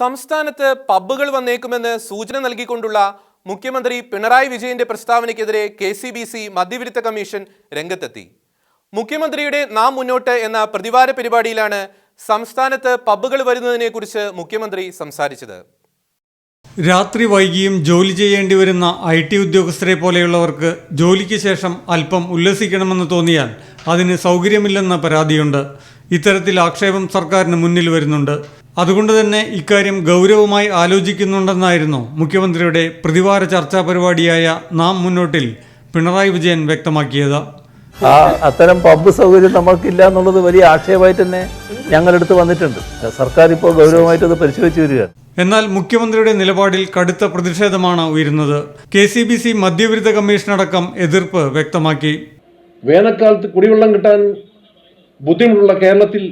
സംസ്ഥാനത്ത് പബ്ബുകൾ വന്നേക്കുമെന്ന് സൂചന നൽകിക്കൊണ്ടുള്ള മുഖ്യമന്ത്രി പിണറായി വിജയന്റെ പ്രസ്താവനയ്ക്കെതിരെ കെ സി ബി സി മദ്യവിരുദ്ധ കമ്മീഷൻ രംഗത്തെത്തി. മുഖ്യമന്ത്രിയുടെ നാം മുന്നോട്ട് എന്ന പ്രതിവാര പരിപാടിയിലാണ് സംസ്ഥാനത്ത് പബ്ബുകൾ വരുന്നതിനെക്കുറിച്ച് മുഖ്യമന്ത്രി സംസാരിച്ചത്. രാത്രി വൈകിയും ജോലി ചെയ്യേണ്ടി വരുന്ന ഐ ടി ഉദ്യോഗസ്ഥരെ പോലെയുള്ളവർക്ക് ജോലിക്ക് ശേഷം അല്പം ഉല്ലസിക്കണമെന്ന് തോന്നിയാൽ അതിന് സൗകര്യമില്ലെന്ന പരാതിയുണ്ട്. ഇത്തരത്തിൽ ആക്ഷേപം സർക്കാരിന് മുന്നിൽ വരുന്നുണ്ട്. അതുകൊണ്ട് തന്നെ ഇക്കാര്യം ഗൗരവമായി ആലോചിക്കുന്നുണ്ടെന്നായിരുന്നു മുഖ്യമന്ത്രിയുടെ പ്രതിവാര ചർച്ചാ പരിപാടിയായ നാം മുന്നോട്ടിൽ പിണറായി വിജയൻ വ്യക്തമാക്കിയത്. ആ അത്തരം പബ്ബ് സൗകര്യം നമ്മൾക്കില്ല എന്നുള്ളത് വലിയ ആക്ഷേപമായിട്ട് തന്നെ ഞങ്ങളെടുത്ത് വന്നിട്ടുണ്ട്. സർക്കാർ ഇപ്പോൾ ഗൗരവമായിട്ട് അത് വരിക. വരികയാണ് എന്നാൽ മുഖ്യമന്ത്രിയുടെ നിലപാടിൽ കടുത്ത പ്രതിഷേധമാണ് ഉയരുന്നത്. കെ സി ബി സി മദ്യവിരുദ്ധ കമ്മീഷനടക്കം എതിർപ്പ് വ്യക്തമാക്കി. വേനൽക്കാലത്ത് കുടിവെള്ളം കിട്ടാൻ ബുദ്ധിമുട്ടുള്ള കേരളത്തിൽ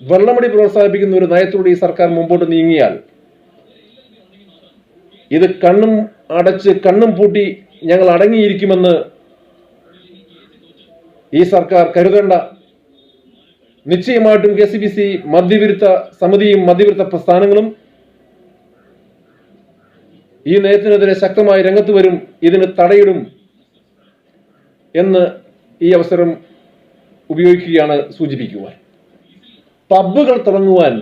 വെള്ളമടി പ്രോത്സാഹിപ്പിക്കുന്ന ഒരു നയത്തോടെ ഈ സർക്കാർ മുമ്പോട്ട് നീങ്ങിയാൽ ഇത് കണ്ണും അടച്ച് കണ്ണും പൂട്ടി ഞങ്ങൾ അടങ്ങിയിരിക്കുമെന്ന് ഈ സർക്കാർ കരുതേണ്ട. നിശ്ചയമായിട്ടും കെ സി ബി സി മദ്യവിരുദ്ധ സമിതിയും മദ്യവിരുദ്ധ പ്രസ്ഥാനങ്ങളും ഈ നയത്തിനെതിരെ ശക്തമായി രംഗത്ത് വരും ഇതിന് തടയിടും എന്ന് ഈ അവസരം ഉപയോഗിക്കുകയാണ് സൂചിപ്പിക്കുവാൻ. പബ്ബുകൾ തുടങ്ങുവാൻ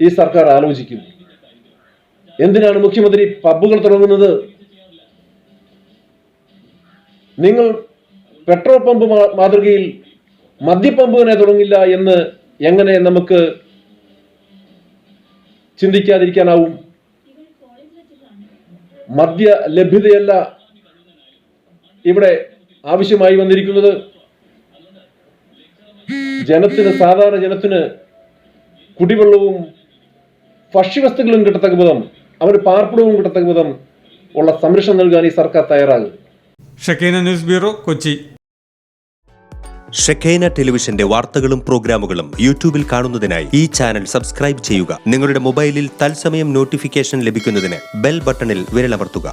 ഈ സർക്കാർ ആലോചിക്കുന്നു. എന്തിനാണ് മുഖ്യമന്ത്രി പബ്ബുകൾ തുടങ്ങുന്നത്? നിങ്ങൾ പെട്രോൾ പമ്പ് മാതൃകയിൽ മദ്യപമ്പുവിനെ തുടങ്ങില്ല എന്ന് എങ്ങനെ നമുക്ക് ചിന്തിക്കാതിരിക്കാനാവും? മദ്യ ലഭ്യതയല്ല ഇവിടെ ആവശ്യമായി വന്നിരിക്കുന്നത്. ജനത്തിന് സാധാരണ ജനത്തിന് കുടിവെള്ളവും ഭക്ഷ്യവസ്തുക്കളും കിട്ടത്തക്ക വിധം അവർ പാർപ്പിടവും കിട്ടത്തക്ക വിധം ഉള്ള സംരക്ഷണം നൽകാൻ ഈ സർക്കാർ തയ്യാറാകും. Shekina news bureau Kochi. ഷെഖേന ടെലിവിഷന്റെ വാർത്തകളും പ്രോഗ്രാമുകളും യൂട്യൂബിൽ കാണുന്നതിനായി ഈ ചാനൽ സബ്സ്ക്രൈബ് ചെയ്യുക. നിങ്ങളുടെ മൊബൈലിൽ തത്സമയം നോട്ടിഫിക്കേഷൻ ലഭിക്കുന്നതിന് ബെൽ ബട്ടണിൽ വിരലമർത്തുക.